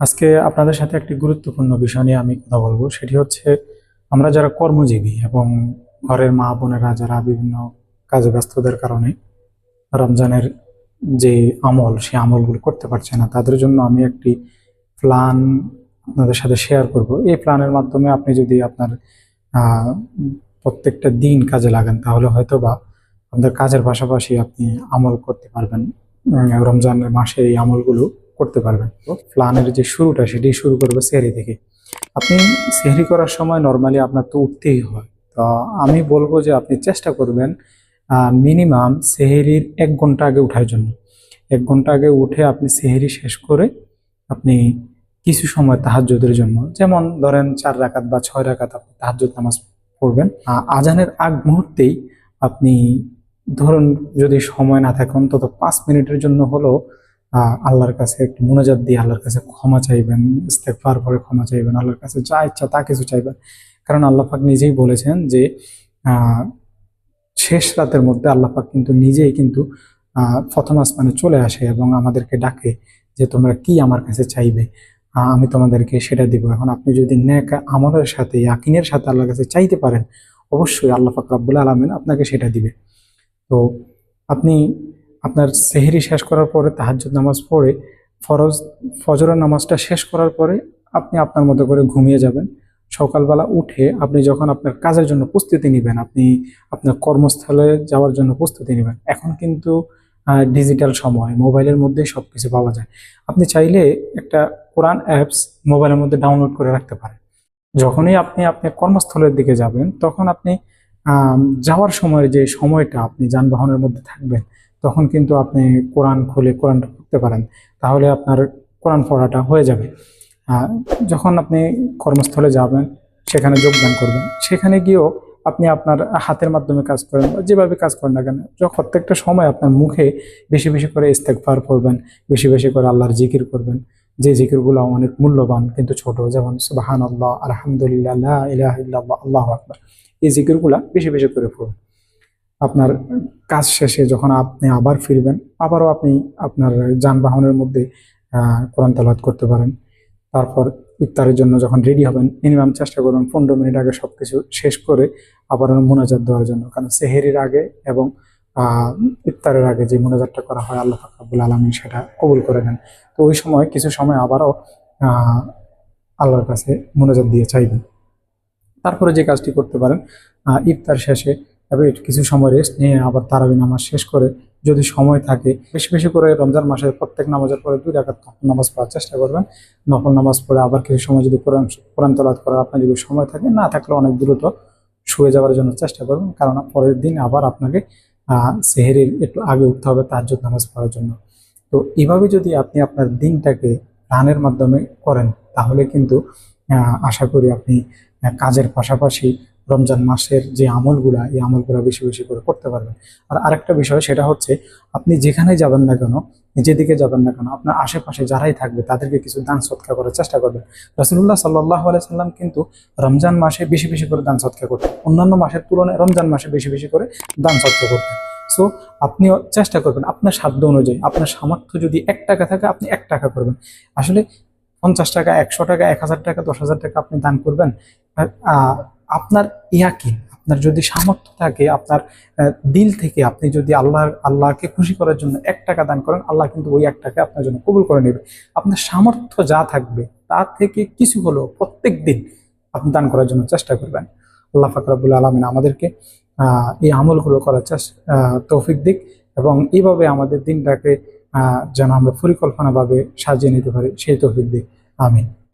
আজকে আপনাদের সাথে একটি গুরুত্বপূর্ণ বিষয় নিয়ে আমি কথা বলব। সেটি হচ্ছে, আমরা যারা কর্মজীবী এবং ঘরের মা বোনেরা যারা বিভিন্ন কাজে ব্যস্ততার কারণে রমজানের যে আমল সেই আমলগুলো করতে পারছে না, তাদের জন্য আমি একটি প্ল্যান আপনাদের সাথে শেয়ার করব। এই প্ল্যানের মাধ্যমে আপনি যদি আপনার প্রত্যেকটা দিন কাজে লাগান, তাহলে হয়তো বা আপনার কাজের পাশাপাশি আপনি আমল করতে পারবেন। রমজানের মাসে এই আমলগুলো করতে পারবেন। তো প্ল্যানের যে শুরুটা সেটি শুরু করবে সেহরি থেকে। আপনি সেহরি করার সময় নর্মালি আপনার তো উঠতেই হয়। তো আমি বলব যে আপনি চেষ্টা করবেন মিনিমাম সেহেরির এক ঘণ্টা আগে উঠার জন্য। এক ঘণ্টা আগে উঠে আপনি সেহেরি শেষ করে আপনি কিছু সময় তাহাজ্জুদের জন্য, যেমন ধরেন চার রাকাত বা ছয় রাকাত আপনি তাহাজ্জুদ নামাজ পড়বেন। আজানের আগ মুহূর্তেই আপনি ধরুন যদি সময় না থাকে, অন্তত পাঁচ মিনিটের জন্য হলেও আল্লাহর কাছে একটু মোনাজাত দিয়ে আল্লাহর কাছে ক্ষমা চাইবেন, ইস্তেগফার করে ক্ষমা চাইবেন, আল্লাহর কাছে যা ইচ্ছা তা কিছু চাইবেন। কারণ আল্লাহ পাক নিজেই বলেছেন যে শেষ রাতের মধ্যে আল্লাহ পাক কিন্তু নিজেই কিন্তু প্রথম আসমানে চলে আসে এবং আমাদেরকে ডাকে যে, তোমরা কি আমার কাছে চাইবে? আমি তোমাদেরকে সেটা দিব। এখন আপনি যদি ন্যাক আমলের সাথে, ইয়াকিনের সাথে আল্লাহর কাছে চাইতে পারেন, অবশ্যই আল্লাহ পাক রাব্বুল আলামিন আপনাকে সেটা দিবে। তো আপনি আপনার সেহেরি শেষ করার পরে তাহাজ্জুদ নামাজ পড়ে, ফরজ, ফজরের নামাজটা শেষ করার পরে আপনি আপনার মতো করে ঘুমিয়ে যাবেন। সকালবেলা উঠে আপনি যখন আপনার কাজের জন্য প্রস্তুতি নেবেন, আপনি আপনার কর্মস্থলে যাওয়ার জন্য প্রস্তুতি নেবেন, এখন কিন্তু ডিজিটাল সময়, মোবাইলের মধ্যে সব কিছু পাওয়া যায়। আপনি চাইলে একটা কোরআন অ্যাপস মোবাইলের মধ্যে ডাউনলোড করে রাখতে পারেন। যখনই আপনি আপনার কর্মস্থলের দিকে যাবেন, তখন আপনি যাওয়ার সময়ের যে সময়টা আপনি যানবাহনের মধ্যে থাকবেন তখন কিন্তু আপনি কোরআন খুলে কোরআনটা পড়তে পারেন। তাহলে আপনার কোরআন পড়াটা হয়ে যাবে। যখন আপনি কর্মস্থলে যাবেন, সেখানে যোগদান করবেন। সেখানে গিয়েও আপনি আপনার হাতের মাধ্যমে কাজ করেন বা যেভাবে কাজ করেন না কেন প্রত্যেকটা সময় আপনার মুখে বেশি বেশি করে ইস্তেগফার করবেন, বেশি বেশি করে আল্লাহর জিকির করবেন। যে জিকিরগুলো অনেক মূল্যবান, কিন্তু ছোট, যেমন সুবাহান আল্লাহ আলহামদুলিল্লাহ ইলাহা আল্লাহু এই জিকিরগুলা বেশি বেশি করে পড়ুন। আপনার কাজ শেষে যখন আপনি আবার ফিরবেন, আবারও আপনি আপনার যানবাহনের মধ্যে কোরআন তালাত করতে পারেন। তারপর ইফতারের জন্য যখন রেডি হবেন মিনিমাম চেষ্টা করবেন পনেরো মিনিট আগে সব কিছু শেষ করে আবার মোনাজাত দেওয়ার জন্য। কারণ সেহেরির আগে এবং ইফতারের আগে যে মোনাজাতটা করা হয়, আল্লাহ ফাকরাবুল আলমী সেটা কবুল করে নেন। তো ওই সময় কিছু সময় আবারও আল্লাহর কাছে মোনাজাত দিয়ে চাইবেন। তারপরে যে কাজটি করতে পারেন ইফতার শেষে একটু কিছু সময় রেস্ট নিয়ে আবার তারাবি নামাজ শেষ করে যদি সময় থাকে, বেশি বেশি করে রমজান মাসে প্রত্যেক নামাজের পরে দুই রাকাত নফল নামাজ পড়ার চেষ্টা করবেন। নফল নামাজ পড়ে আবার কিছু সময় যদি কোরআন কোরআন তলাত করার আপনার যদি সময় থাকে, না থাকলে অনেক দ্রুত শুয়ে যাওয়ার জন্য চেষ্টা করবেন। কারণ পরের দিন আবার আপনাকে সেহেরির একটু আগে উঠতে হবে তাজ্জুদ নামাজ পড়ার জন্য। তো এইভাবে যদি আপনি আপনার দিনটাকে প্ল্যানের মাধ্যমে করেন, তাহলে কিন্তু আশা করি আপনি কাজের পাশাপাশি রমজান মাসের যে আমলগুলা, এই আমলগুলা বেশি বেশি করে করতে পারবেন। আর আরেকটা বিষয়, সেটা হচ্ছে আপনি যেখানে যাবেন না কেন যেদিকে যাবেন না কেন, আপনার আশেপাশে যারাই থাকবে, তাদেরকে কিছু দান সৎকার করার চেষ্টা করবেন। রাসুল্লাহ সাল্লাহ সাল্লাম কিন্তু রমজান মাসে বেশি বেশি করে দান সৎকার করতেন। অন্যান্য মাসের তুলনায় রমজান মাসে বেশি বেশি করে দান সৎকার করতেন। সো, আপনিও চেষ্টা করবেন আপনার সাধ্য অনুযায়ী, আপনার সামর্থ্য যদি এক টাকা থাকে, আপনি এক টাকা করবেন। আসলে পঞ্চাশ টাকা, একশো টাকা, এক হাজার টাকা, দশ হাজার টাকা আপনি দান করবেন। আপনার ইয়াকিন, আপনার যদি সামর্থ্য থাকে, আপনার দিল থেকে আপনি যদি আল্লাহ, আল্লাহকে খুশি করার জন্য এক টাকা দান করেন, আল্লাহ কিন্তু ওই এক টাকা আপনার জন্য কবুল করে নেবে। আপনার সামর্থ্য যা থাকবে তার থেকে কিছু হলেও প্রত্যেক দিন আপনি দান করার জন্য চেষ্টা করবেন। আল্লাহ ফাকরাবুল আলমিন আমাদেরকে এই আমলগুলো করার চেষ্টা তৌফিক দিক এবং এইভাবে আমাদের দিনটাকে যেন আমরা পরিকল্পনাভাবে সাজিয়ে নিতে পারি, সেই তৌফিক দিক। আমিন।